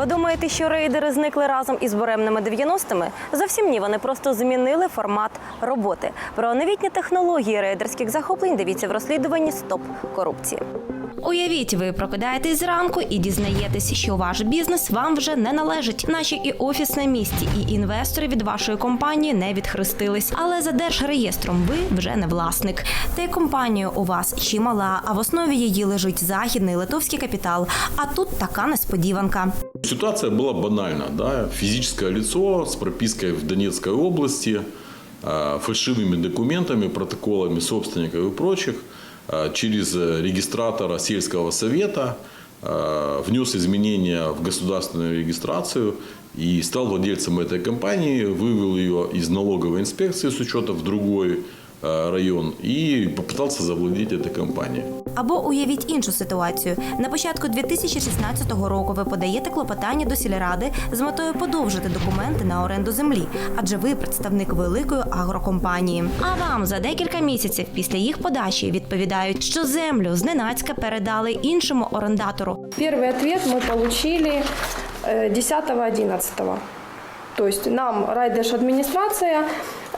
Ви думаєте, що рейдери зникли разом із буремними 90-ми? Зовсім ні, вони просто змінили формат роботи. Про новітні технології рейдерських захоплень дивіться в розслідуванні Стоп корупції. Уявіть, ви прокидаєтесь зранку і дізнаєтесь, що ваш бізнес вам вже не належить, наче і офіс на місці, і інвестори від вашої компанії не відхрестились. Але за держреєстром ви вже не власник. Та й компанія у вас чимала, а в основі її лежить західний литовський капітал. А тут така несподіванка. Ситуация была банальна. Да? Физическое лицо с пропиской в Донецкой области, э, фальшивыми документами, протоколами собственников и прочих э, через э, регистратора сельского совета э, внес изменения в государственную регистрацию и стал владельцем этой компании, вывел ее из налоговой инспекции с учета в другой э, район и попытался завладеть этой компанией. Або уявіть іншу ситуацію. На початку 2016 року ви подаєте клопотання до сільради з метою подовжити документи на оренду землі, адже ви представник великої агрокомпанії. А вам за декілька місяців після їх подачі відповідають, що землю зненацька передали іншому орендатору. Первый ответ мы получили э, 10-11. То есть нам райдеш администрация э,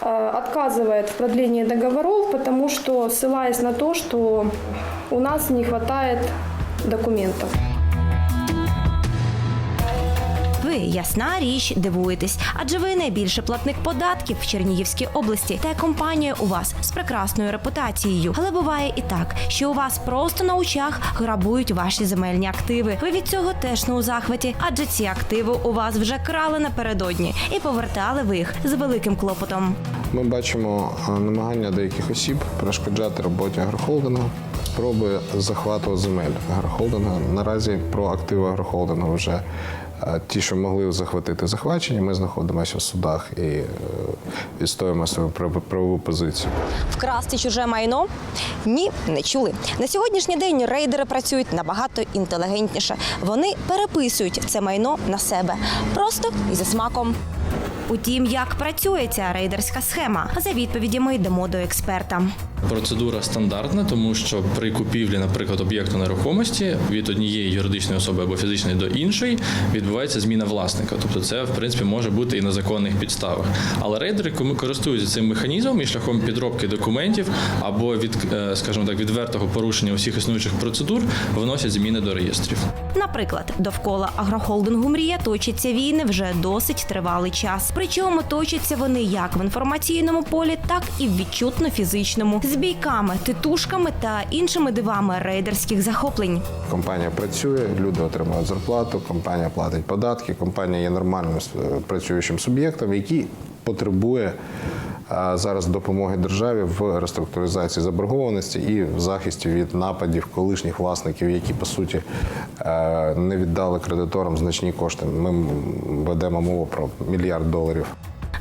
отказывает в продлении договоров, потому что ссылаясь на то, что у нас не хватает документов. Ви ясна річ дивуєтесь, адже ви найбільший платник податків в Чернігівській області, та компанія у вас з прекрасною репутацією. Але буває і так, що у вас просто на очах грабують ваші земельні активи. Ви від цього теж не у захваті, адже ці активи у вас вже крали напередодні і повертали ви їх з великим клопотом. Ми бачимо намагання деяких осіб перешкоджати роботі агрохолдингу, спроби захвату земель агрохолдингу. Наразі про активи агрохолдингу вже ті, що могли захватити захвачені, ми знаходимося в судах і е, відстоюємо свою прав- правову позицію. Вкрасти чуже майно? Ні, не чули. На сьогоднішній день рейдери працюють набагато інтелігентніше. Вони переписують це майно на себе просто і за смаком. Утім, як працює ця рейдерська схема? За відповідями йдемо до експерта. Процедура стандартна, тому що при купівлі, наприклад, об'єкту нерухомості від однієї юридичної особи або фізичної до іншої відбувається зміна власника. Тобто, це в принципі може бути і на законних підставах. Але рейдери користуються цим механізмом і шляхом підробки документів або від, е, скажімо так, відвертого порушення усіх існуючих процедур вносять зміни до реєстрів. Наприклад, довкола агрохолдингу Мрія точаться війни вже досить тривалий час. Причому точаться вони як в інформаційному полі, так і в відчутно фізичному з бійками, титушками та іншими дивами рейдерських захоплень. Компанія працює, люди отримують зарплату, компанія платить податки, компанія є нормальним е, працюючим суб'єктом, який потребує зараз допомоги державі в реструктуризації заборгованості і в захисті від нападів колишніх власників, які по суті е, не віддали кредиторам значні кошти. Ми ведемо мову про мільярд доларів.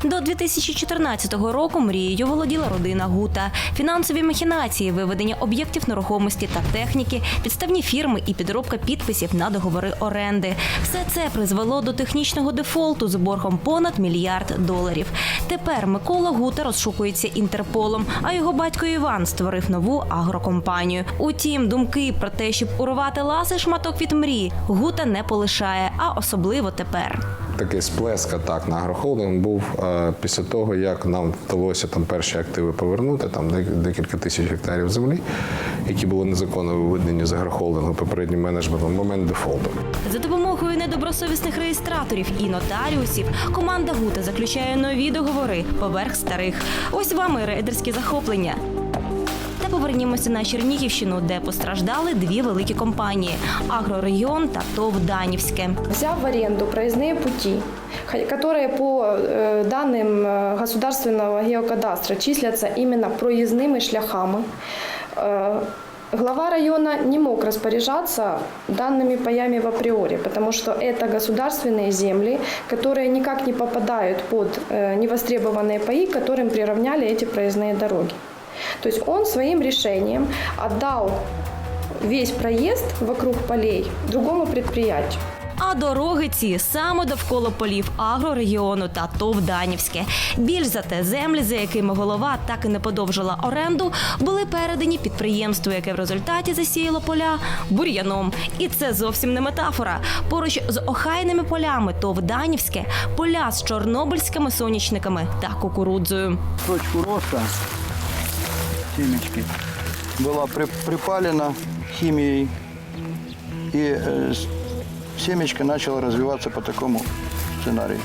До 2014 року мрією володіла родина Гута. Фінансові махінації, виведення об'єктів нерухомості та техніки, підставні фірми і підробка підписів на договори оренди. Все це призвело до технічного дефолту з боргом понад мільярд доларів. Тепер Микола Гута розшукується інтерполом, а його батько Іван створив нову агрокомпанію. Утім, думки про те, щоб урвати ласи шматок від мрії, Гута не полишає, а особливо тепер. Такий сплеск атак на агрохолдинг був е, після того, як нам вдалося там перші активи повернути, там декілька тисяч гектарів землі, які були незаконно виведені з агрохолдингу попереднім менеджментом момент дефолту. За допомогою недобросовісних реєстраторів і нотаріусів команда Гута заключає нові договори поверх старих. Ось вам і рейдерські захоплення. Та повернімося на Чернігівщину, де постраждали дві великі компанії Агрорегіон та ТОВ Данівське. Взяв в аренду проездные пути, ха- которые по э, данным э, государственного геокадастра числятся именно проездными шляхами, э, глава района не мог распоряжаться данными паями в априори, потому что это государственные земли, которые никак не попадают под э, невостребованные паи, к которым приравняли эти проездные дороги. То есть он своим решением отдал весь проезд вокруг полей другому предприятию. А дороги ці саме довкола полів агрорегіону та ТОВ Данівське. Більш за те, землі, за якими голова так і не подовжила оренду, були передані підприємству, яке в результаті засіяло поля бур'яном. І це зовсім не метафора. Поруч з охайними полями ТОВ Данівське поля з чорнобильськими сонячниками та кукурудзою. точку роста семечки была при- припалена химией, и семечко начало развиваться по такому сценарию.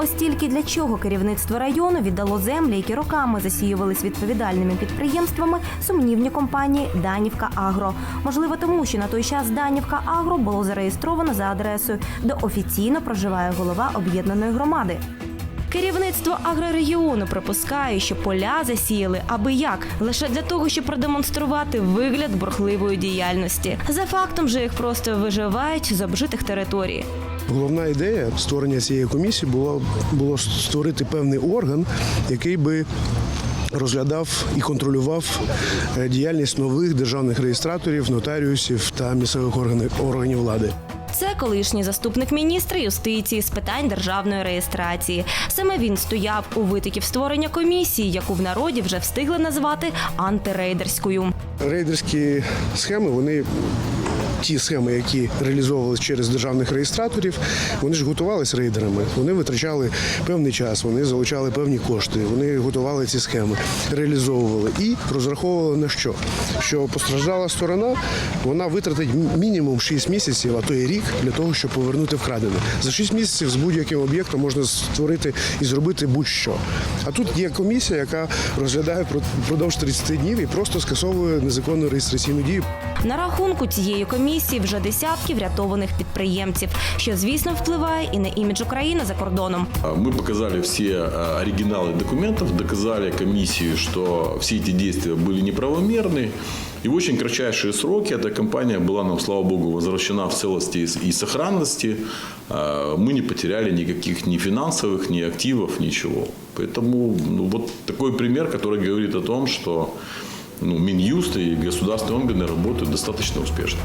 Ось тільки для чого керівництво району віддало землі, які роками засіювались відповідальними підприємствами, сумнівні компанії Данівка Агро. Можливо, тому що на той час Данівка Агро було зареєстровано за адресою, де офіційно проживає голова об'єднаної громади. Керівництво агрорегіону припускає, що поля засіяли аби як лише для того, щоб продемонструвати вигляд бурхливої діяльності. За фактом же їх просто виживають з обжитих територій. Головна ідея створення цієї комісії було, було створити певний орган, який би розглядав і контролював е, діяльність нових державних реєстраторів, нотаріусів та місцевих органів, органів влади. Це колишній заступник міністра юстиції з питань державної реєстрації. Саме він стояв у витоків створення комісії, яку в народі вже встигли назвати антирейдерською. Рейдерські схеми, вони. Ті схеми, які реалізовувалися через державних реєстраторів, вони ж готувалися рейдерами. Вони витрачали певний час, вони залучали певні кошти, вони готували ці схеми, реалізовували і розраховували на що? Що постраждала сторона, вона витратить мінімум 6 місяців, а то і рік для того, щоб повернути вкрадене. За 6 місяців з будь-яким об'єктом можна створити і зробити будь-що. А тут є комісія, яка розглядає впродовж 30 днів і просто скасовує незаконну реєстраційну дію. На рахунку цієї комісії вже десятки врятованих підприємців, що звісно впливає і на імідж України за кордоном. А Мы показали все а, оригиналы документов, доказали комиссии, что все эти действия были неправомерны. И в очень кратчайшие сроки эта компания была нам, слава богу, возвращена в целости и сохранности. А, Мы не потеряли никаких ни финансовых, ни активов, ничего. Поэтому ну, вот такой пример, который говорит о том, что ну, Минюст и государственные органы работают достаточно успешно.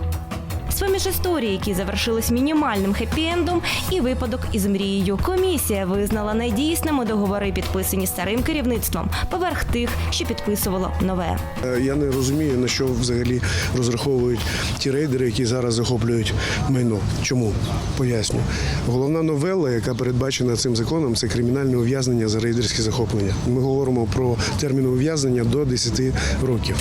З-поміж історії, які завершились мінімальним хеппі-ендом, і випадок із мрією. Комісія визнала недійсними договори, підписані старим керівництвом, поверх тих, що підписувало нове. Е, Я не розумію, на що взагалі розраховують ті рейдери, які зараз захоплюють майно. Чому? Поясню. Головна новела, яка передбачена цим законом, це кримінальне ув'язнення за рейдерські захоплення. Ми говоримо про термін ув'язнення до 10 років.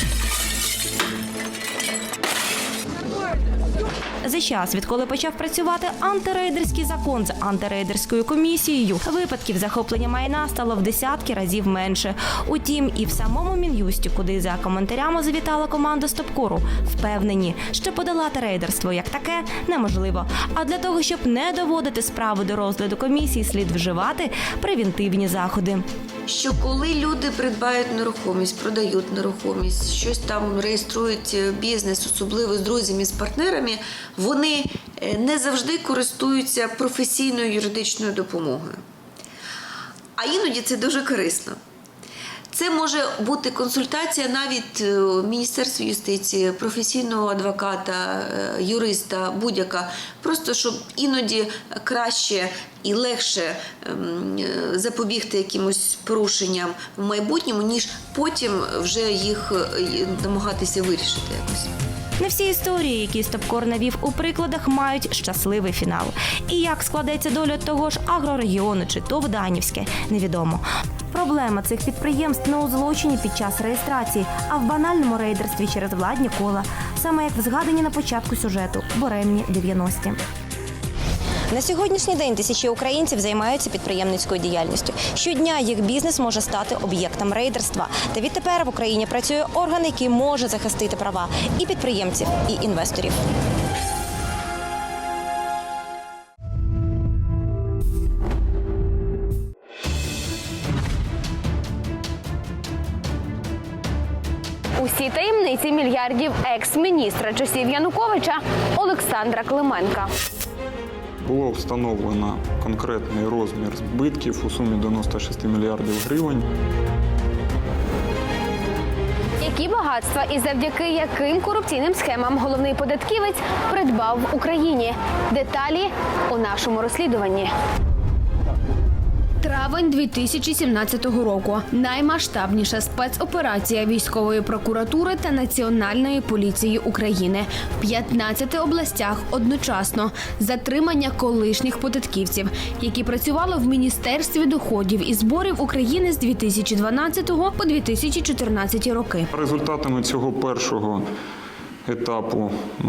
Час, відколи почав працювати антирейдерський закон з антирейдерською комісією, випадків захоплення майна стало в десятки разів менше. Утім, і в самому мін'юсті, куди за коментарями завітала команда Стопкору, впевнені, що подолати рейдерство як таке неможливо. А для того, щоб не доводити справу до розгляду комісії, слід вживати превентивні заходи. Що коли люди придбають нерухомість, продають нерухомість, щось там реєструють е, бізнес, особливо з друзями, з партнерами, вони е, не завжди користуються професійною юридичною допомогою. А іноді це дуже корисно. Це може бути консультація навіть е, Міністерства юстиції, професійного адвоката, е, юриста, будь-яка. Просто щоб іноді краще і легше ем, е, запобігти якимось порушенням в майбутньому, ніж потім вже їх намагатися вирішити якось. Не всі історії, які Стопкор навів у прикладах, мають щасливий фінал. І як складеться доля того ж агрорегіону чи ТОВ Данівське, невідомо. Проблема цих підприємств не у злочині під час реєстрації, а в банальному рейдерстві через владні кола, саме як в згадані на початку сюжету Боремні 90-ті. На сьогоднішній день тисячі українців займаються підприємницькою діяльністю. Щодня їх бізнес може стати об'єктом рейдерства. Та відтепер в Україні працює орган, який може захистити права і підприємців, і інвесторів. Усі таємниці мільярдів екс-міністра часів Януковича Олександра Клименка. Було встановлено конкретний розмір збитків у сумі 96 мільярдів гривень. Які багатства і завдяки яким корупційним схемам головний податківець придбав в Україні? Деталі у нашому розслідуванні. Травень 2017 року. Наймасштабніша спецоперація військової прокуратури та Національної поліції України в 15 областях одночасно затримання колишніх податківців, які працювали в Міністерстві доходів і зборів України з 2012 по 2014 роки. Результатами цього першого етапу, е,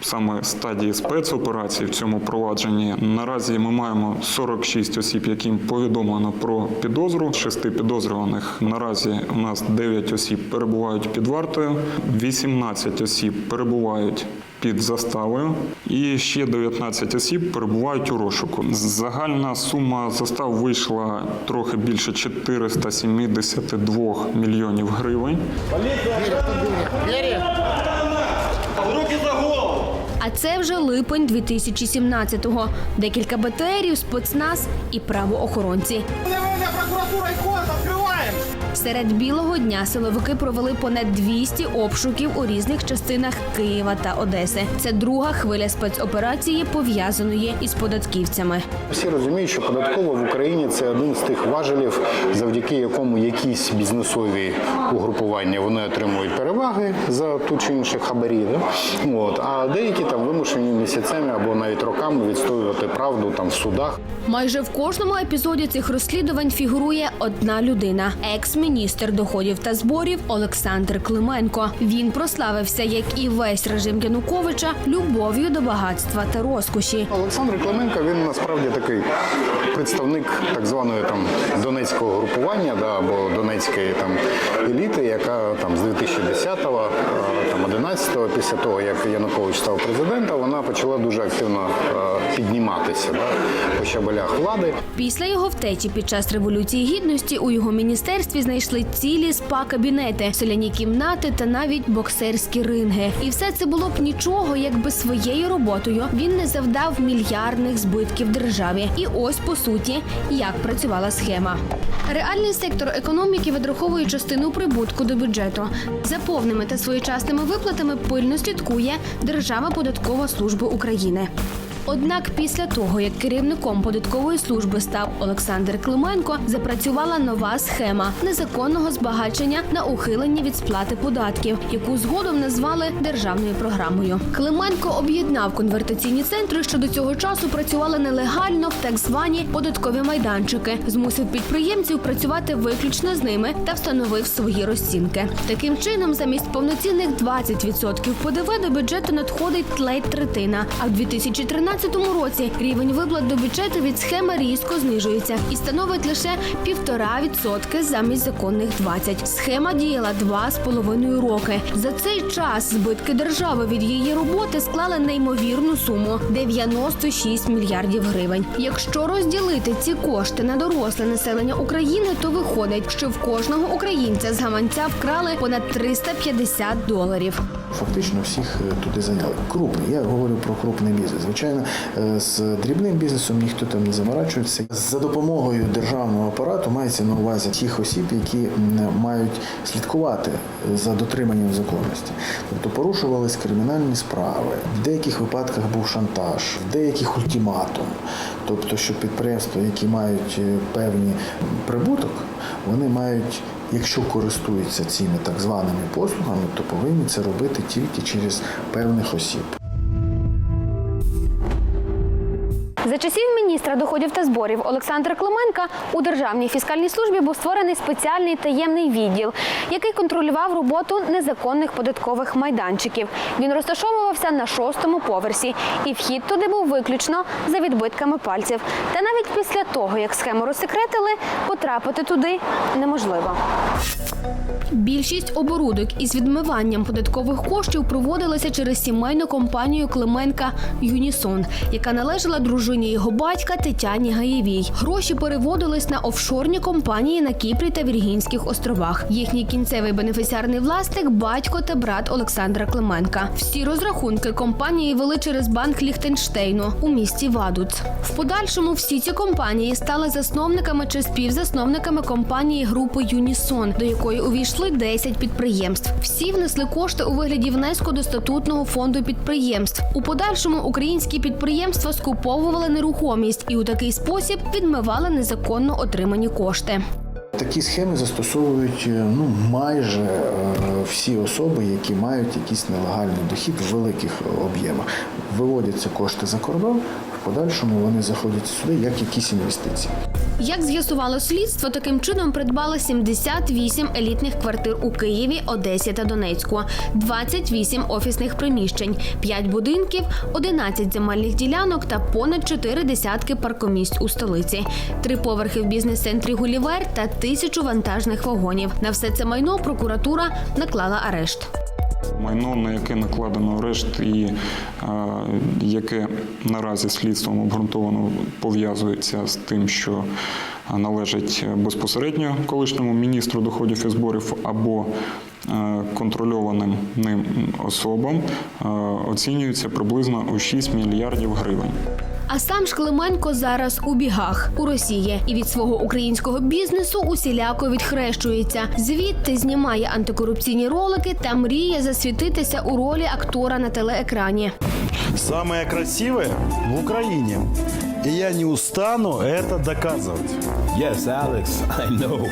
саме стадії спецоперації в цьому провадженні, наразі ми маємо 46 осіб, яким повідомлено про підозру. Шести підозрюваних. Наразі у нас 9 осіб перебувають під вартою, 18 осіб перебувають під заставою, і ще 19 осіб перебувають у розшуку. Загальна сума застав вийшла трохи більше 472 мільйонів гривень. А це вже липень 2017-го. Декілька БТРів, спецназ і правоохоронці. Серед білого дня силовики провели понад 200 обшуків у різних частинах Києва та Одеси. Це друга хвиля спецоперації, пов'язаної із податківцями. Всі розуміють, що податково в Україні це один з тих важелів, завдяки якому якісь бізнесові угрупування вони отримують переваги за ту чи іншу хабарі. Да? От. А деякі там вимушені місяцями або навіть роками відстоювати правду там в судах. Майже в кожному епізоді цих розслідувань фігурує одна людина екс-міністр доходів та зборів Олександр Клименко. Він прославився, як і весь режим Януковича, любов'ю до багатства та розкоші. Олександр Клименко він насправді такий представник так званої там донецького групування, да, або донецької там еліти, яка там з 2010-го, е, там 11-го, після того як Янукович став президентом, вона почала дуже активно е, підніматися да, по щабелях влади. Після його втечі під час революції гідності у його міністерстві знайшли цілі спа-кабінети, соляні кімнати та навіть боксерські ринги. І все це було б нічого, якби своєю роботою він не завдав мільярдних збитків державі. І ось по суті, як працювала схема. Реальний сектор економіки відраховує частину прибутку до бюджету. За повними та своєчасними виплатами пильно слідкує Державна податкова служба України. Однак після того, як керівником податкової служби став Олександр Клименко, запрацювала нова схема незаконного збагачення на ухилення від сплати податків, яку згодом назвали державною програмою. Клименко об'єднав конвертаційні центри, що до цього часу працювали нелегально в так звані податкові майданчики, змусив підприємців працювати виключно з ними та встановив свої розцінки. Таким чином, замість повноцінних 20% ПДВ до бюджету надходить ледь третина. А в 2013 році рівень виплат до бюджету від схеми різко знижується і становить лише 1,5% замість законних 20%. Схема діяла два з половиною роки. За цей час збитки держави від її роботи склали неймовірну суму 96 мільярдів гривень. Якщо розділити ці кошти на доросле населення України, то виходить, що в кожного українця з гаманця вкрали понад 350 доларів. Фактично всіх е, туди зайняли. Крупний, я говорю про крупний бізнес. Звичайно, з дрібним бізнесом ніхто там не заморачується. За допомогою державного апарату мається на увазі тих осіб, які мають слідкувати за дотриманням законності. Тобто порушувались кримінальні справи. В деяких випадках був шантаж, в деяких ультиматум. Тобто, що підприємства, які мають е, певні прибуток, вони мають Якщо користуються цими так званими послугами, то повинні це робити тільки через певних осіб. За часів міністра доходів та зборів Олександра Клименка у Державній фіскальній службі був створений спеціальний таємний відділ, який контролював роботу незаконних податкових майданчиків. Він розташовувався на шостому поверсі, і вхід туди був виключно за відбитками пальців. Та навіть після того, як схему розсекретили, потрапити туди неможливо. Більшість оборудок із відмиванням податкових коштів проводилася через сімейну компанію Клименка Юнісон, яка належала дружині його батька Тетяні Гаєвій. Гроші переводились на офшорні компанії на Кіпрі та Віргінських островах. Їхній кінцевий бенефіціарний власник батько та брат Олександра Клименка. Всі розрахунки компанії вели через банк Ліхтенштейну у місті Вадуц. В подальшому всі ці компанії стали засновниками чи співзасновниками компанії групи Юнісон, до якої увійшли знайшли 10 підприємств. Всі внесли кошти у вигляді внеску до статутного фонду підприємств. У подальшому українські підприємства скуповували нерухомість і у такий спосіб відмивали незаконно отримані кошти. Такі схеми застосовують е, ну майже е, всі особи, які мають якийсь нелегальний дохід в великих об'ємах. Виводяться кошти за кордон, подальшому вони заходять сюди як якісь інвестиції. Як з'ясувало слідство, таким чином придбали 78 елітних квартир у Києві, Одесі та Донецьку, 28 офісних приміщень, 5 будинків, 11 земельних ділянок та понад 4 десятки паркомісць у столиці, три поверхи в бізнес-центрі Гулівер та тисячу вантажних вагонів. На все це майно прокуратура наклала арешт. Майно, на яке накладено арешт і е, яке наразі слідством обґрунтовано пов'язується з тим, що належить безпосередньо колишньому міністру доходів і зборів або е, контрольованим ним особам, е, оцінюється приблизно у 6 мільярдів гривень. А сам Шклименко зараз у бігах у Росії і від свого українського бізнесу усіляко відхрещується. Звідти знімає антикорупційні ролики та мріє засвітитися у ролі актора на телеекрані. Самое красивое в Украине. И я не устану это доказывать. Yes, Alex, I know.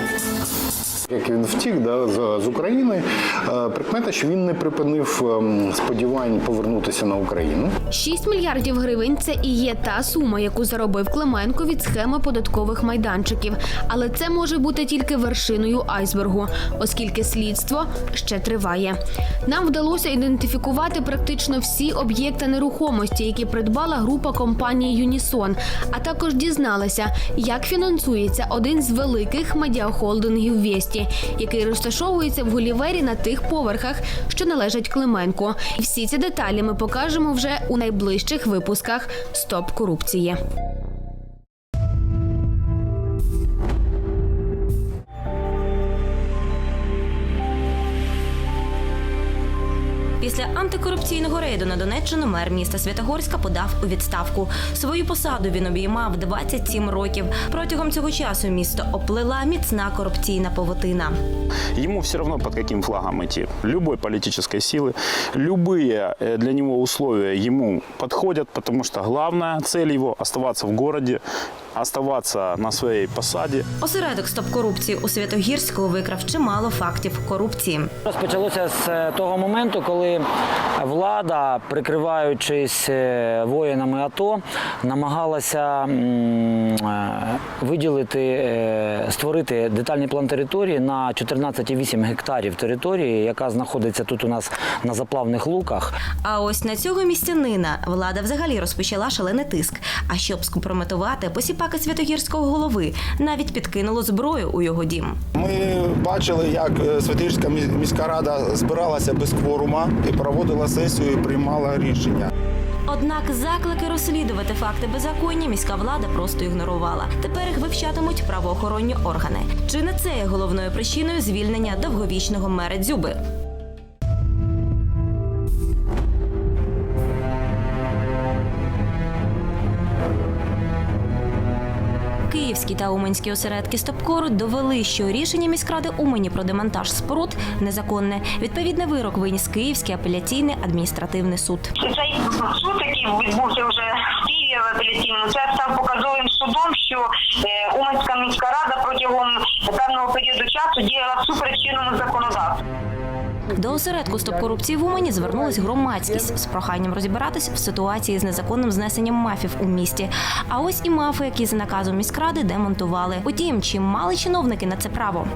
Як він втік да, з, України, е, прикмета, що він не припинив ем, сподівань повернутися на Україну. 6 мільярдів гривень це і є та сума, яку заробив Клименко від схеми податкових майданчиків. Але це може бути тільки вершиною айсбергу, оскільки слідство ще триває. Нам вдалося ідентифікувати практично всі об'єкти нерухомості, які придбала група компанії Юнісон, а також дізналися, як фінансується один з великих медіахолдингів Вєсті, який розташовується в Гулівері на тих поверхах, що належать Клименко. І всі ці деталі ми покажемо вже у найближчих випусках Стоп корупції. Після антикорупційного рейду на Донеччину мер міста Святогорська подав у відставку. Свою посаду він обіймав 27 років. Протягом цього часу місто оплила міцна корупційна повотина. Ему все равно под каким флагом идти. Любой политической силы, любые э, для него условия ему подходят, потому что главная цель его оставаться в городе, оставаться на своей посаде. Осередок стоп корупції у Святогірську викрав чимало фактів корупції. Розпочалося з е, того моменту, коли влада, прикриваючись е, воїнами АТО, намагалася е, виділити, створити детальний план території на 14,8 гектарів території, яка знаходиться тут у нас на заплавних луках. А ось на цього містянина влада взагалі розпочала шалений тиск. А щоб скомпрометувати посіпаки святогірського голови, навіть підкинуло зброю у його дім. Ми бачили, як е, Святирська міс- міська рада збиралася без кворума і проводила сесію і приймала рішення. Однак заклики розслідувати факти беззаконня міська влада просто ігнорувала. Тепер їх вивчатимуть правоохоронні органи. Чи не це є головною причиною звільнення довговічного мера Дзюби? Київські та Уманські осередки Стопкору довели, що рішення міськради Умані про демонтаж споруд незаконне. Відповідний вирок виніс Київський апеляційний адміністративний суд. Цей суд, який відбувся вже в Києві апеляційному, це став показовим судом, що е, Уманська міська рада протягом певного періоду часу діяла всупереч чинному законодавству. До осередку стоп корупції в Умані звернулась громадськість з проханням розібратись в ситуації з незаконним знесенням мафів у місті. А ось і мафи, які за наказом міськради демонтували. Утім, чи мали чиновники на це право?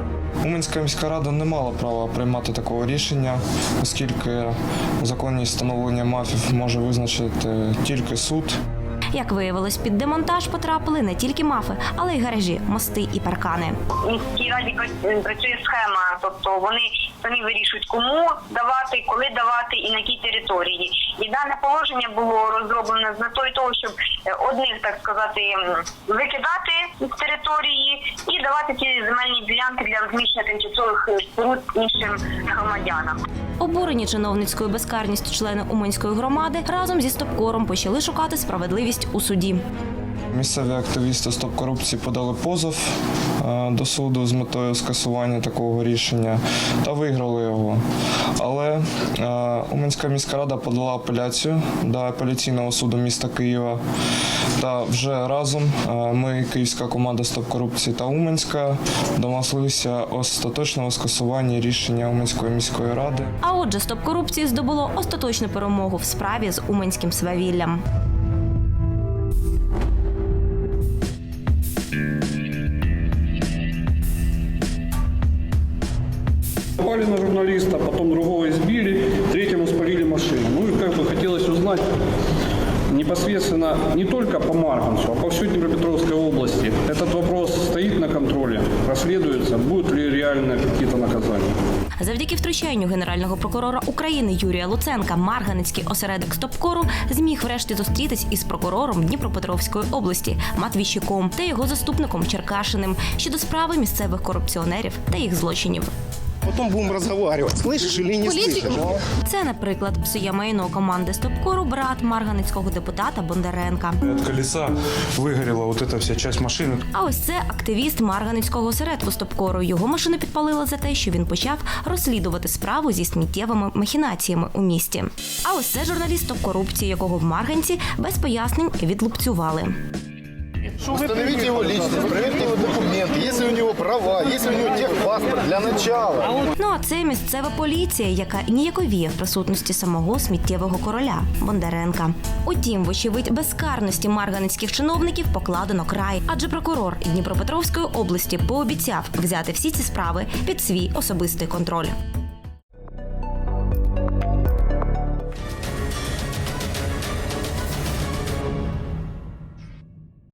Уманська міська рада не мала права приймати такого рішення, оскільки законність встановлення мафів може визначити тільки суд. Як виявилось, під демонтаж потрапили не тільки мафи, але й гаражі, мости і паркани. Міській раді працює схема, тобто вони самі вирішують, кому давати, коли давати і на якій території. І дане положення було розроблено з метою того, щоб е, одних, так сказати, викидати з території і давати ці земельні ділянки для розміщення тимчасових е, споруд іншим громадянам. Обурені чиновницькою безкарністю члени Уманської громади разом зі стопкором почали шукати справедливість у суді. Місцеві активісти Стоп корупції подали позов е, до суду з метою скасування такого рішення та виграли його. Але е, Уманська міська рада подала апеляцію до апеляційного суду міста Києва. Та вже разом е, ми, київська команда Стоп корупції та Уманська, домоглися остаточного скасування рішення Уманської міської ради. А отже, стоп корупції здобуло остаточну перемогу в справі з уманським свавіллям. Напали на журналиста, потом другого избили, третьему спалили машину. Ну и как бы хотелось узнать непосредственно не только по Марганцу, а по всей Днепропетровской области. Этот вопрос стоит на контроле, расследуется, будут ли реальные какие-то наказания. Завдяки втручанню генерального прокурора України Юрія Луценка Марганецький осередок Стопкору зміг врешті зустрітись із прокурором Дніпропетровської області Матвійчуком та його заступником Черкашиним щодо справи місцевих корупціонерів та їх злочинів. Потом будем разговаривать, слышишь или не слышишь. Це, наприклад, псує майно команди Стопкору брат марганецького депутата Бондаренка. От колеса выгорела вот эта вся часть машины. А ось це активіст Марганецького осередку Стопкору. Його машину підпалили за те, що він почав розслідувати справу зі сміттєвими махінаціями у місті. А ось це журналіст стоп корупції, якого в Марганці без пояснень відлупцювали. Установите его личность, проверьте его документы, если у него права, если у него техпаспорт для начала. Ну а це місцева поліція, яка ніяковіє в присутності самого сміттєвого короля Бондаренка. Утім, вочевидь, безкарності марганецьких чиновників покладено край, адже прокурор Дніпропетровської області пообіцяв взяти всі ці справи під свій особистий контроль.